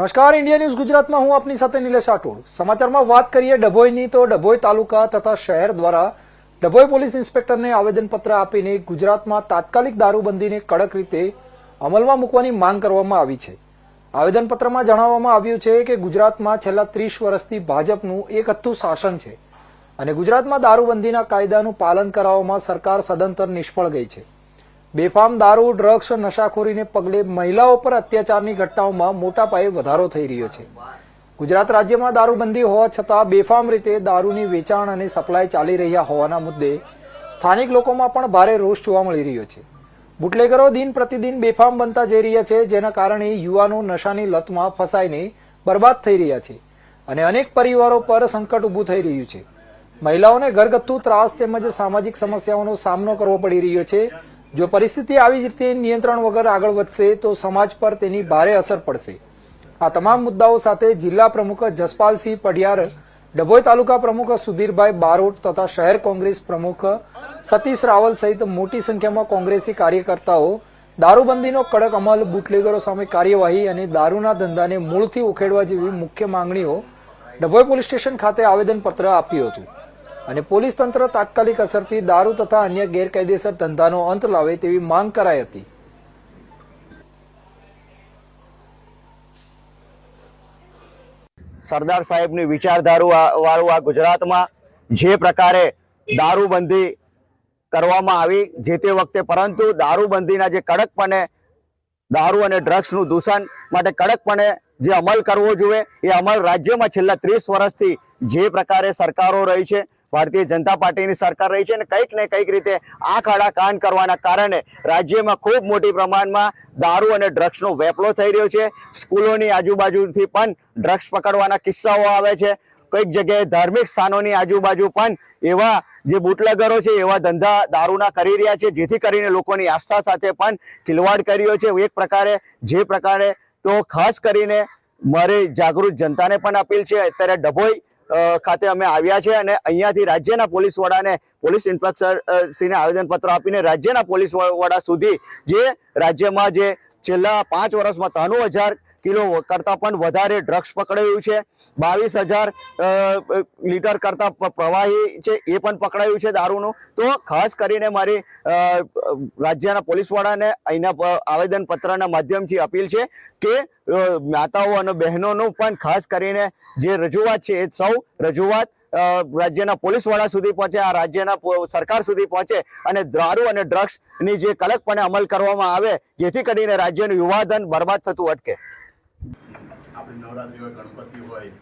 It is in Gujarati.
નમસ્કાર ઇન્ડિયા ન્યૂઝ ગુજરાતમાં હું આપની સાથે નિલેશ રાઠોડ. સમાચારમાં વાત કરીએ ડભોઈની, તો ડભોઈ તાલુકા તથા શહેર દ્વારા ડભોઈ પોલીસ ઇન્સ્પેક્ટરને આવેદનપત્ર આપીને ગુજરાતમાં તાત્કાલિક દારૂબંધીને કડક રીતે અમલમાં મૂકવાની માંગ કરવામાં આવી છે. આવેદનપત્રમાં જણાવવામાં આવ્યું છે કે ગુજરાતમાં છેલ્લા ત્રીસ વર્ષથી ભાજપનું એક હથ્થું શાસન છે અને ગુજરાતમાં દારૂબંધીના કાયદાનું પાલન કરાવવામાં સરકાર સદંતર નિષ્ફળ ગઈ છે. બેફામ દારૂ, ડ્રગ્સ, નશાખોરીને પગલે મહિલાઓ પર અત્યાચારની ઘટનાઓમાં મોટા પાયે વધારો થઈ રહ્યો છે. ગુજરાત રાજ્યમાં દારૂબંધી હોવા છતાં બેફામ રીતે દારૂની વેચાણ અને સપ્લાય ચાલી રહ્યા હોવાના મુદ્દે સ્થાનિક લોકોમાં પણ ભારે રોષ જોવા મળી રહ્યો છે. બુટલેગરો દિન પ્રતિદિન બેફામ બનતા જઈ રહ્યા છે, જેના કારણે યુવાનો નશાની લતમાં ફસાઈને બરબાદ થઈ રહ્યા છે અને અનેક પરિવારો પર સંકટ ઊભું થઈ રહ્યું છે. મહિલાઓને ઘરગથ્થુ ત્રાસ તેમજ સામાજિક સમસ્યાઓનો સામનો કરવો પડી રહ્યો છે. જો પરિસ્થિતિ આવી જ રીતે નિયંત્રણ વગર આગળ વધશે, તો સમાજ પર તેની ભારે અસર પડશે. આ તમામ મુદ્દાઓ સાથે જિલ્લા પ્રમુખ જસપાલસિંહ પઢિયાર, ડભોઈ તાલુકા પ્રમુખ સુધીરભાઈ બારોટ તથા શહેર કોંગ્રેસ પ્રમુખ સતીશ રાવલ સહિત મોટી સંખ્યામાં કોંગ્રેસી કાર્યકર્તાઓ દારૂબંધીનો કડક અમલ, બુટલેગરો સામે કાર્યવાહી અને દારૂના ધંધાને મૂળથી ઉખેડવા જેવી મુખ્ય માંગણીઓ ડભોઈ પોલીસ સ્ટેશન ખાતે આવેદનપત્ર આપ્યું હતું. અને પોલીસ તંત્ર તાત્કાલિક અસરથી દારૂ તથા અન્ય ગેરકાયદેસર ધંધાનો અંત લાવે તેવી માંગ કરાઈ હતી. સરદાર સાહેબની વિચારધારું આ- ગુજરાતમાં જે પ્રકારે દારૂબંધી કરવામાં આવી જે તે વખતે પરંતુ દારૂબંધીના જે કડકપણે દારૂ અને ડ્રગ્સનું દૂષણ માટે કડકપણે જે અમલ કરવો જોઈએ એ અમલ રાજ્યમાં છેલ્લા ત્રીસ વર્ષથી જે પ્રકારે સરકારો રહી છે ભારતીય જનતા પાર્ટીની સરકાર રહી છે અને કંઈક ને કંઈક રીતે આંખ આડા કાન કરવાના કારણે રાજ્યમાં ખૂબ મોટી પ્રમાણમાં દારૂ અને ડ્રગ્સનો વેપલો થઈ રહ્યો છે. સ્કૂલોની આજુબાજુથી પણ ડ્રગ્સ પકડવાના કિસ્સાઓ આવે છે. કંઈક જગ્યાએ ધાર્મિક સ્થાનોની આજુબાજુ પણ એવા જે બુટલેગરો છે, એવા ધંધા દારૂના કરી રહ્યા છે, જેથી કરીને લોકોની આસ્થા સાથે પણ ખિલવાડ કર્યો છે. એક પ્રકારે, જે પ્રકારે તો ખાસ કરીને મારી જાગૃત જનતાને પણ અપીલ છે. અત્યારે ડભોઈ ખાતે અમે આવ્યા છે અને અહીંયાથી રાજ્યના પોલીસ વડાને, પોલીસ ઇન્સ્પેક્ટર શ્રીને આવેદનપત્ર આપીને રાજ્યના પોલીસ વડા સુધી જે રાજ્યમાં જે છેલ્લા પાંચ વર્ષમાં ત્રાણું હજાર કિલો કરતા પણ વધારે ડ્રગ્સ પકડાયું છે. બાવીસ હજાર લીટર કરતા પ્રવાહી છે, એ પણ પકડાયું છે દારૂનું. તો ખાસ કરીને મારી રાજ્યના પોલીસ વડાને આવેદન પત્રના માધ્યમથી અપીલ છે કે માતાઓ અને બહેનોનું પણ ખાસ કરીને જે રજૂઆત છે એ સૌ રજૂઆત રાજ્યના પોલીસ વડા સુધી પહોંચે, આ રાજ્યના સરકાર સુધી પહોંચે અને દારૂ અને ડ્રગ્સની જે કડકપણે અમલ કરવામાં આવે, જેથી કરીને રાજ્યનું યુવાધન બરબાદ થતું અટકે. આપણે નવરાત્રિ હોય ગણપતિ હોય